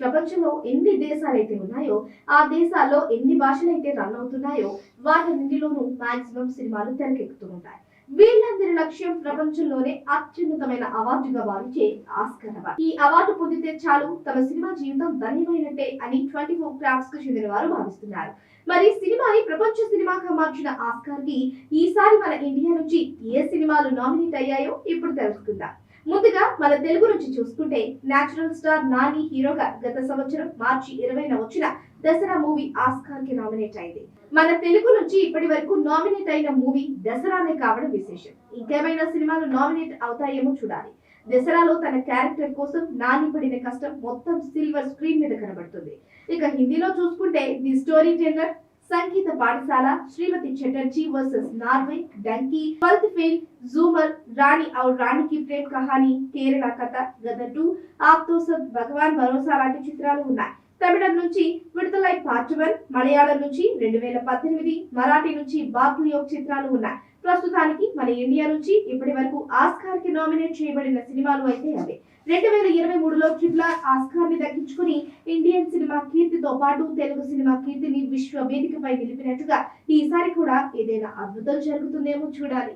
ప్రపంచంలో ఎన్ని దేశాలైతే ఉన్నాయో ఆ దేశాల్లో ఎన్ని భాషలైతే రన్ అవుతున్నాయో వాటన్నింటిలోనూ మాక్సిమం సినిమాలు తెరకెక్కుతూ ఉంటాయి. వీళ్ళందరి లక్ష్యం ప్రపంచంలోనే అత్యున్నతమైన అవార్డుగా భావించే ఆస్కర్ అవార్డు. ఈ అవార్డు పొందితే చాలు తమ సినిమా జీవితం ధన్యమైనట్టే అని ట్వంటీ ఫోర్ క్రాఫ్ట్స్కు చెందిన వారు భావిస్తున్నారు. మరి సినిమాని ప్రపంచ సినిమాగా మార్చిన ఆస్కార్కి ఈసారి మన ఇండియా నుంచి ఏ సినిమాలు నామినేట్ అయ్యాయో ఇప్పుడు తెలుసుకుందాం. ముందుగా మన తెలుగు నుంచి చూసుకుంటే నేచురల్ స్టార్ నాని హీరోగా గత సంవత్సరం మార్చి ఇరవైన వచ్చిన దసరా మూవీ ఆస్కార్కి నామినేట్ అయింది. మన తెలుగు నుంచి ఇప్పటి వరకు నామినేట్ అయిన మూవీ దసరానే కావడం విశేషం. ఇంకేమైనా సినిమాలు నామినేట్ అవుతాయేమో చూడాలి. దసరాలో తన క్యారెక్టర్ కోసం నాని పడిన కష్టం మొత్తం సిల్వర్ స్క్రీన్ మీద కనబడుతుంది. ఇక హిందీలో చూసుకుంటే ది స్టోరీ టెల్లర్ సంగీత పాఠశాల Shrimati Chatterjee versus Norway Dunki twelfth fail జూమర్ Rani aur రాణికి ప్రేమ్ కహాని కేరళ కథ గద టూ ఆప్తో సబ్ భగవాన్ భరోసా లాంటి చిత్రాలు ఉన్నాయి. తమిళం నుంచి విడుదలై పార్ట్ వన్ మలయాళం నుంచి రెండు వేల పద్దెనిమిది మరాఠీ నుంచి బాపులియోగ్ చిత్రాలు ఉన్నాయి. ప్రస్తుతానికి మన ఇండియా నుంచి ఇప్పటి వరకు ఆస్కార్కి నామినేట్ చేయబడిన సినిమాలు అయితే అవే. రెండు వేల ఇరవై మూడులో ట్రిపుల్ ఆర్ ఆస్కార్ని దక్కించుకుని ఇండియన్ సినిమా కీర్తితో పాటు తెలుగు సినిమా కీర్తిని విశ్వ వేదికపై నిలిపినట్టుగా ఈసారి కూడా ఏదైనా అద్భుతం జరుగుతుందేమో చూడాలి.